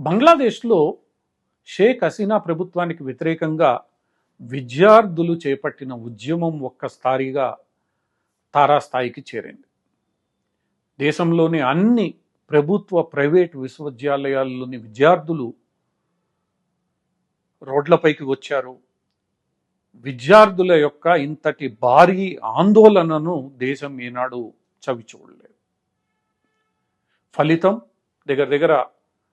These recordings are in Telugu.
బంగ్లాదేశ్లో షేక్ హసీనా ప్రభుత్వానికి వ్యతిరేకంగా విద్యార్థులు చేపట్టిన ఉద్యమం ఒక్కసారిగా తారాస్థాయికి చేరింది. దేశంలోని అన్ని ప్రభుత్వ ప్రైవేటు విశ్వవిద్యాలయాల్లోని విద్యార్థులు రోడ్లపైకి వచ్చారు. విద్యార్థుల యొక్క ఇంతటి భారీ ఆందోళనను దేశం ఈనాడు చవి చూడలేదు ఫలితం దగ్గర దగ్గర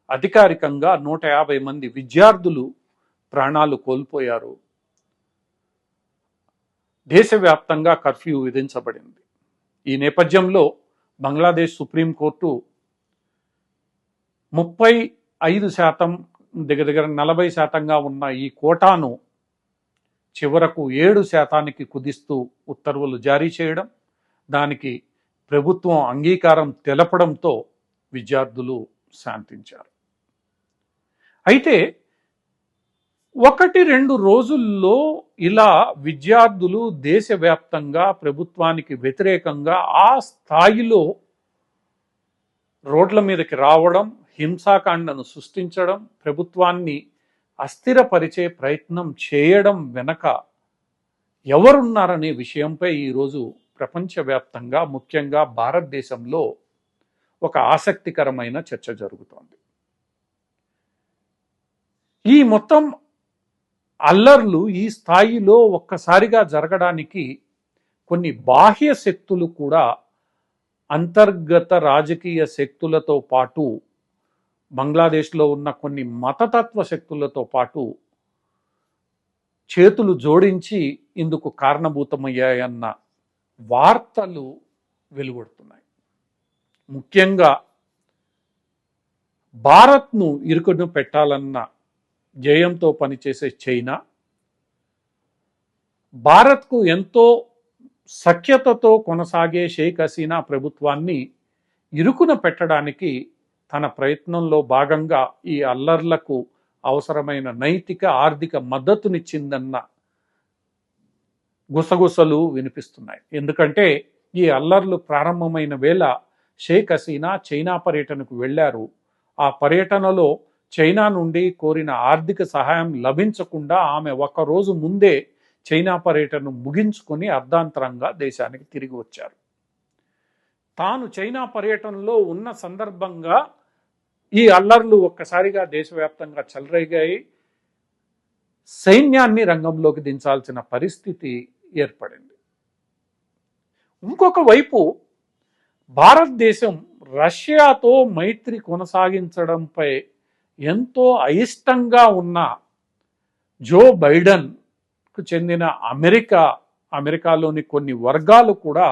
అధికారికంగా నూట యాభై మంది విద్యార్థులు ప్రాణాలు కోల్పోయారు. దేశవ్యాప్తంగా కర్ఫ్యూ విధించబడింది. ఈ నేపథ్యంలో బంగ్లాదేశ్ సుప్రీంకోర్టు ముప్పై ఐదు శాతం దగ్గర దగ్గర నలభై శాతంగా ఉన్న ఈ కోటాను చివరకు ఏడు శాతానికి కుదిస్తూ ఉత్తర్వులు జారీ చేయడం దానికి ప్రభుత్వం అంగీకారం తెలపడంతో విద్యార్థులు శాంతించారు. అయితే ఒకటి రెండు రోజుల్లో ఇలా విద్యార్థులు దేశవ్యాప్తంగా ప్రభుత్వానికి వ్యతిరేకంగా ఆ స్థాయిలో రోడ్ల మీదకి రావడం హింసాకాండను సృష్టించడం ప్రభుత్వాన్ని అస్థిరపరిచే ప్రయత్నం చేయడం వెనక ఎవరున్నారనే విషయంపై ఈరోజు ప్రపంచవ్యాప్తంగా ముఖ్యంగా భారతదేశంలో ఒక ఆసక్తికరమైన చర్చ జరుగుతోంది. ఈ మొత్తం అల్లర్లు ఈ స్థాయిలో ఒక్కసారిగా జరగడానికి కొన్ని బాహ్య శక్తులు కూడా అంతర్గత రాజకీయ శక్తులతో పాటు బంగ్లాదేశ్లో ఉన్న కొన్ని మతతత్వ శక్తులతో పాటు చేతులు జోడించి ఇందుకు కారణభూతమయ్యాయన్న వార్తలు వెలువడుతున్నాయి ముఖ్యంగా భారత్ను ఇరుకును పెట్టాలన్న జయంతో పనిచేసే చైనా భారత్కు ఎంతో సఖ్యతతో కొనసాగే షేక్ హసీనా ప్రభుత్వాన్ని ఇరుకున పెట్టడానికి తన ప్రయత్నంలో భాగంగా ఈ అల్లర్లకు అవసరమైన నైతిక ఆర్థిక మద్దతునిచ్చిందన్న గుసగుసలు వినిపిస్తున్నాయి. ఎందుకంటే ఈ అల్లర్లు ప్రారంభమైన వేళ షేక్ హసీనా చైనా పర్యటనకు వెళ్ళారు. ఆ పర్యటనలో చైనా నుండి కోరిన ఆర్థిక సహాయం లభించకుండా ఆమె ఒక రోజు ముందే చైనా పర్యటనను ముగించుకొని అర్ధాంతరంగా దేశానికి తిరిగి వచ్చారు. తాను చైనా పర్యటనలో ఉన్న సందర్భంగా ఈ అల్లర్లు ఒక్కసారిగా దేశవ్యాప్తంగా చెలరేగాయి. సైన్యాన్ని రంగంలోకి దించాల్సిన పరిస్థితి ఏర్పడింది. ఇంకొక వైపు భారతదేశం రష్యాతో మైత్రి కొనసాగించడంపై ఎంతో అయిష్టంగా ఉన్న జో బైడెన్కు చెందిన అమెరికా అమెరికాలోని కొన్ని వర్గాలు కూడా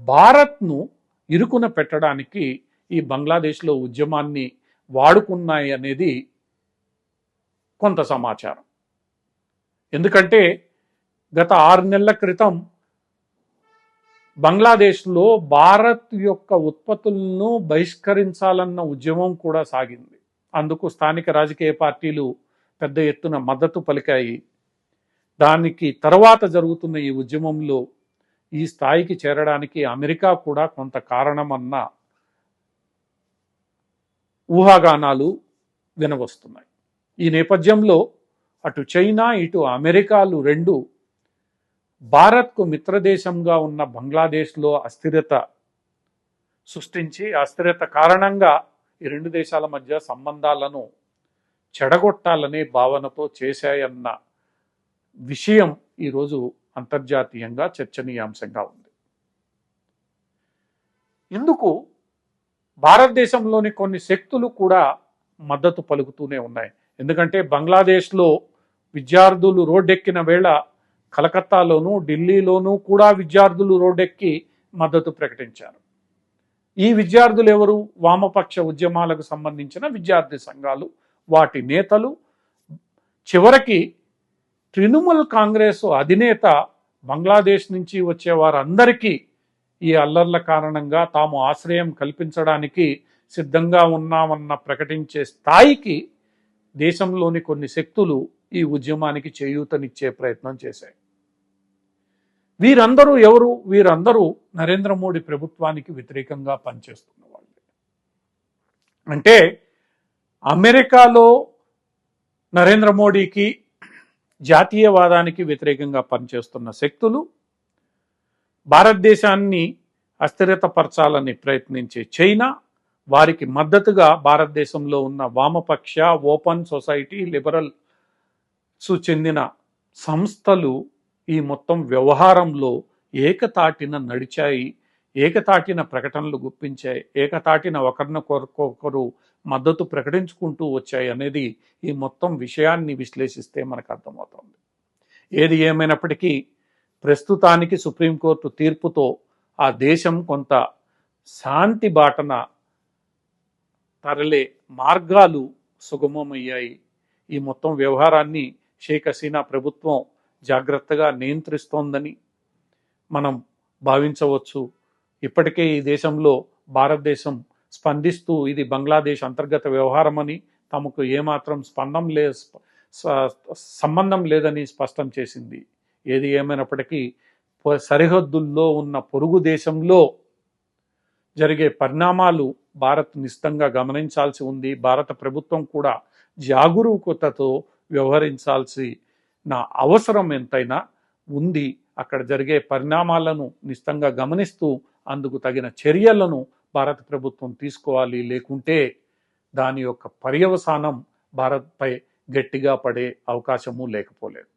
భారత్ను ఇరుకున పెట్టడానికి ఈ బంగ్లాదేశ్లో ఉద్యమాన్ని వాడుకున్నాయి అనేది కొంత సమాచారం. ఎందుకంటే గత ఆరు నెలల క్రితం బంగ్లాదేశ్లో భారత్ యొక్క ఉత్పత్తులను బహిష్కరించాలన్న ఉద్యమం కూడా సాగింది. అందుకు స్థానిక రాజకీయ పార్టీలు పెద్ద ఎత్తున మద్దతు పలికాయి. దానికి తర్వాత జరుగుతున్న ఈ ఉద్యమంలో ఈ స్థాయికి చేరడానికి అమెరికా కూడా కొంత కారణమన్న ఊహాగానాలు వినవస్తున్నాయి. ఈ నేపథ్యంలో అటు చైనా ఇటు అమెరికాలు రెండు భారత్కు మిత్రదేశంగా ఉన్న బంగ్లాదేశ్లో అస్థిరత సృష్టించి అస్థిరత కారణంగా ఈ రెండు దేశాల మధ్య సంబంధాలను చెడగొట్టాలనే భావనతో చేశాయన్న విషయం ఈరోజు అంతర్జాతీయంగా చర్చనీయాంశంగా ఉంది. ఇందుకు భారతదేశంలోని కొన్ని శక్తులు కూడా మద్దతు పలుకుతూనే ఉన్నాయి. ఎందుకంటే బంగ్లాదేశ్లో విద్యార్థులు రోడ్డెక్కిన వేళ కలకత్తాలోనూ ఢిల్లీలోనూ కూడా విద్యార్థులు రోడ్డెక్కి మద్దతు ప్రకటించారు. ఈ విద్యార్థులు ఎవరు? వామపక్ష ఉద్యమాలకు సంబంధించిన విద్యార్థి సంఘాలు వాటి నేతలు. చివరికి తృణమూల్ కాంగ్రెస్ అధినేత బంగ్లాదేశ్ నుంచి వచ్చే వారందరికీ ఈ అల్లర్ల కారణంగా తాము ఆశ్రయం కల్పించడానికి సిద్ధంగా ఉన్నామన్న ప్రకటించే స్థాయికి దేశంలోని కొన్ని శక్తులు ఈ ఉద్యమానికి చేయూతనిచ్చే ప్రయత్నం చేశాయి. వీరందరూ ఎవరు? వీరందరూ నరేంద్ర మోడీ ప్రభుత్వానికి వ్యతిరేకంగా పనిచేస్తున్న వాళ్ళు. అంటే అమెరికాలో నరేంద్ర మోడీకి జాతీయవాదానికి వ్యతిరేకంగా పనిచేస్తున్న శక్తులు భారతదేశాన్ని అస్థిరతపరచాలని ప్రయత్నించే చైనా వారికి మద్దతుగా భారతదేశంలో ఉన్న వామపక్ష ఓపెన్ సొసైటీ లిబరల్స్ చెందిన సంస్థలు ఈ మొత్తం వ్యవహారంలో ఏకతాటిన నడిచాయి ఏకతాటిన ప్రకటనలు గుప్పించాయి ఏకతాటిన ఒకరినొకరు మద్దతు ప్రకటించుకుంటూ వచ్చాయి అనేది ఈ మొత్తం విషయాన్ని విశ్లేషిస్తే మనకు అర్థమవుతుంది. ఏది ఏమైనప్పటికీ ప్రస్తుతానికి సుప్రీంకోర్టు తీర్పుతో ఆ దేశం కొంత శాంతి బాటన తరలే మార్గాలు సుగమమయ్యాయి. ఈ మొత్తం వ్యవహారాన్ని షేక్ హసీనా ప్రభుత్వం జాగ్రత్తగా నియంత్రిస్తోందని మనం భావించవచ్చు. ఇప్పటికే ఈ దేశంలో భారతదేశం స్పందిస్తూ ఇది బంగ్లాదేశ్ అంతర్గత వ్యవహారమని తమకు ఏమాత్రం స్పందం లే సంబంధం లేదని స్పష్టం చేసింది. ఏది ఏమైనప్పటికీ సరిహద్దుల్లో ఉన్న పొరుగు దేశంలో జరిగే పరిణామాలు భారత్ నిశ్చితంగా గమనించాల్సి ఉంది. భారత ప్రభుత్వం కూడా జాగరూకతతో వ్యవహరించాల్సి నా అవసరం ఎంతైనా ఉంది. అక్కడ జరిగే పరిణామాలను నిశ్చంగా గమనిస్తూ అందుకు తగిన చర్యలను భారత ప్రభుత్వం తీసుకోవాలి. లేకుంటే దాని యొక్క పర్యవసానం భారత్పై గట్టిగా పడే అవకాశము లేకపోలేదు.